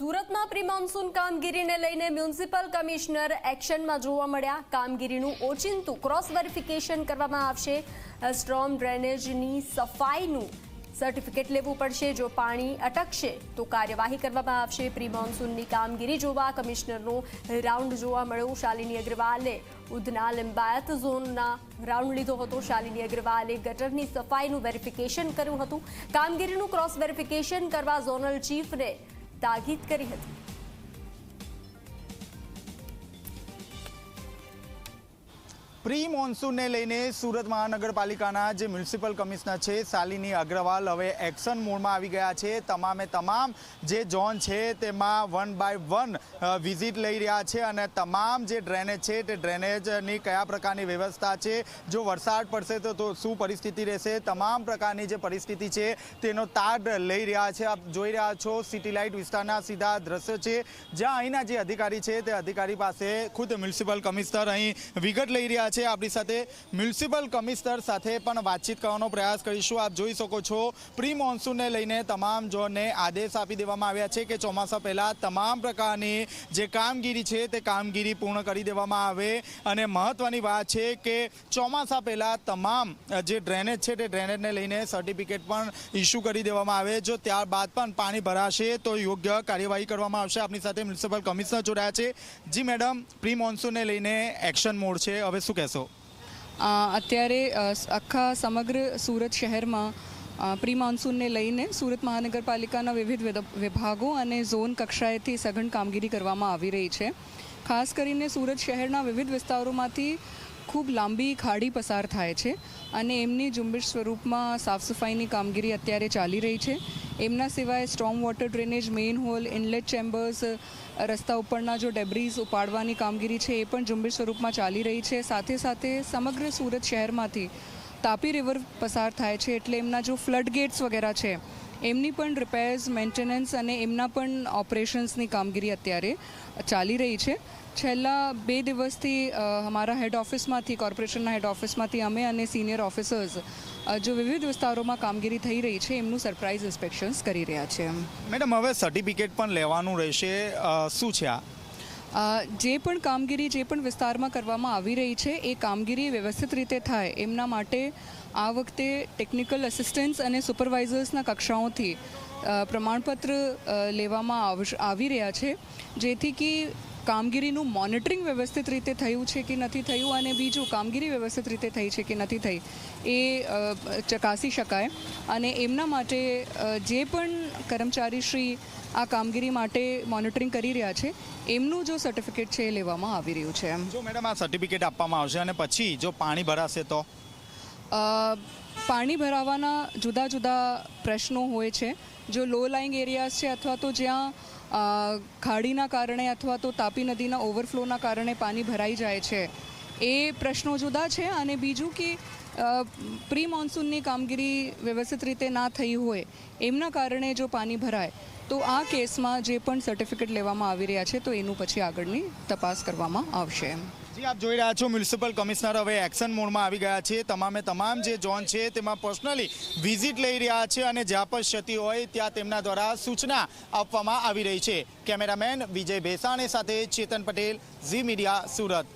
સુરતમાં pre monsoon કામગીરીને લઈને મ્યુનિસિપલ કમિશનર એક્શનમાં જોવા મળ્યા. કામગીરીનું ઓચિંતું ક્રોસ વેરિફિકેશન કરવામાં આવશે. સ્ટ્રોમ ડ્રેનેજની સફાઈનું સર્ટિફિકેટ લેવું પડશે. જો પાણી અટકશે તો કાર્યવાહી કરવામાં આવશે. પ્રી મોન્સૂનની કામગીરી જોવા કમિશનરનો રાઉન્ડ જોવા મળ્યો. શાલિની અગ્રવાલે ઉધના લિંબાયત ઝોનના રાઉન્ડ લીધો હતો. શાલિની અગ્રવાલે ગટરની સફાઈનું વેરિફિકેશન કર્યું હતું. કામગીરીનું ક્રોસ વેરિફિકેશન કરવા ઝોનલ ચીફને તાકીદ કરી હતી. પ્રી મોન્સૂનને લઈને સુરત મહાનગરપાલિકાના જે મ્યુનિસિપલ કમિશનર છે, શાલિની અગ્રવાલ હવે એક્શન મોડમાં આવી ગયા છે. તમામે તમામ જે ઝોન છે, તેમાં વન બાય વન વિઝિટ લઈ રહ્યા છે અને તમામ જે ડ્રેનેજ છે, તે ડ્રેનેજની કયા પ્રકારની વ્યવસ્થા છે? જો વરસાદ પડશે તો શું પરિસ્થિતિ રહેશે? તમામ પ્રકારની જે પરિસ્થિતિ છે, તેનો તાડ લઈ રહ્યા છે. આપ જોઈ રહ્યા છો, સિટી લાઇટ વિસ્તારના સીધા દ્રશ્યો છે. જ્યાં અહીંના જે અધિકારી છે, તે અધિકારી પાસે ખુદ મ્યુનિસિપલ કમિશનર અહીં વિગત લઈ રહ્યા છે. આપણી સાથે મ્યુનિસિપલ કમિશનર સાથે પણ વાતચીત કરવાનો પ્રયાસ કરીશું. આપ જોઈ શકો છો પ્રી મોન્સૂનને લઈને તમામ ઝોનને આદેશ આપી દેવામાં આવ્યા છે કે ચોમાસા પહેલાં તમામ પ્રકારની જે કામગીરી છે તે કામગીરી પૂર્ણ કરી દેવામાં આવે. અને મહત્ત્વની વાત છે કે ચોમાસા પહેલાં તમામ જે ડ્રેનેજ છે તે ડ્રેનેજને લઈને સર્ટિફિકેટ પણ ઇસ્યુ કરી દેવામાં આવે. જો ત્યારબાદ પણ પાણી ભરાશે તો યોગ્ય કાર્યવાહી કરવામાં આવશે. આપણી સાથે મ્યુનિસિપલ કમિશનર જોડાયા છે. જી મેડમ પ્રી મોન્સૂનને લઈને એક્શન મોડ છે. હવે શું કહેશો? અત્યારે આખા સમગ્ર સુરત શહેરમાં પ્રી મોન્સૂનને લઈને સુરત મહાનગરપાલિકાના વિવિધ વિભાગો અને ઝોન કક્ષાએથી સઘન કામગીરી કરવામાં આવી રહી છે. ખાસ કરીને સુરત શહેરના વિવિધ વિસ્તારોમાંથી ખૂબ લાંબી ખાડી પસાર થાય છે. અને એમની ઝુંબેશ સ્વરૂપમાં સાફ સફાઈની કામગીરી અત્યારે ચાલી રહી છે. એમના સિવાય storm water drainage, manhole, inlet chambers, રસ્તા ઉપરના જો ડેબ્રીઝ ઉપાડવાની કામગીરી છે એ પણ ઝુંબેશ સ્વરૂપમાં ચાલી રહી છે. સાથે સાથે સમગ્ર સુરત શહેરમાંથી તાપી રિવર પસાર થાય છે એટલે એમના જો ફ્લડ ગેટ્સ વગેરે છે એમની પણ રિપેર્સ મેન્ટેનન્સ અને એમના પણ ઓપરેશન્સની કામગીરી અત્યારે ચાલી રહી છે. છેલ્લા બે દિવસથી અમારા હેડ ઓફિસમાંથી કોર્પોરેશનના હેડ ઓફિસમાંથી અમે અને સિનિયર ઓફિસર્સ જો વિવિધ વિસ્તારોમાં કામગીરી થઈ રહી છે એમનું સરપ્રાઇઝ ઇન્સ્પેક્શન્સ કરી રહ્યા છે મેડમ હવે સર્ટિફિકેટ પણ લેવાનું રહેશે શું છે આ? જે પણ કામગીરી જે પણ વિસ્તારમાં કરવામાં આવી રહી છે એ કામગીરી વ્યવસ્થિત રીતે થાય એમના માટે આ વખતે ટેકનિકલ અસિસ્ટન્સ અને સુપરવાઇઝર્સના કક્ષાઓથી પ્રમાણપત્ર લેવામાં આવ- રહ્યા છે. જેથી કે કામગીરીનું મોનિટરિંગ વ્યવસ્થિત રીતે થયું છે કે નથી થયું અને બીજું કામગીરી વ્યવસ્થિત રીતે થઈ છે કે નથી થઈ, એ ચકાસી શકાય. અને એમના માટે જે પણ કર્મચારીશ્રી આ કામગીરી માટે મોનિટરિંગ કરી રહ્યા છે, એમનું જો સર્ટિફિકેટ છે એ લેવામાં આવી રહ્યું છે એમ. જો મેડમ આ સર્ટિફિકેટ આપવામાં આવશે અને પછી જો પાણી ભરાશે તો? પાણી ભરાવાના જુદા જુદા પ્રશ્નો હોય છે. જો લો લાઇંગ એરિયાઝ છે અથવા તો જ્યાં ખાડીના કારણે અથવા તો તાપી નદીના ઓવરફ્લોના કારણે પાણી ભરાઈ જાય છે. એ પ્રશ્નો જુદા છે અને બીજું કે પ્રી મોન્સૂનની કામગીરી વ્યવસ્થિત રીતે ના થઈ હોય, એમના કારણે જો પાણી ભરાય, તો આ કેસમાં જે પણ સર્ટિફિકેટ લેવામાં આવી રહ્યા છે તો એનું પછી આગળની તપાસ કરવામાં આવશે એમ. જી, આપ જોઈ રહ્યા છો મ્યુનિસિપલ કમિશનર હવે એક્શન મોડમાં આવી ગયા છે. તમામે તમામ જે ઝોન છે તેમાં પર્સનલી વિઝિટ લઈ રહ્યા છે અને જ્યાં પણ ક્ષતિ હોય ત્યાં તેમના દ્વારા સૂચના આપવામાં આવી રહી છે. કેમેરામેન વિજય ભેસાણે સાથે ચેતન પટેલ, ઝી મીડિયા સુરત.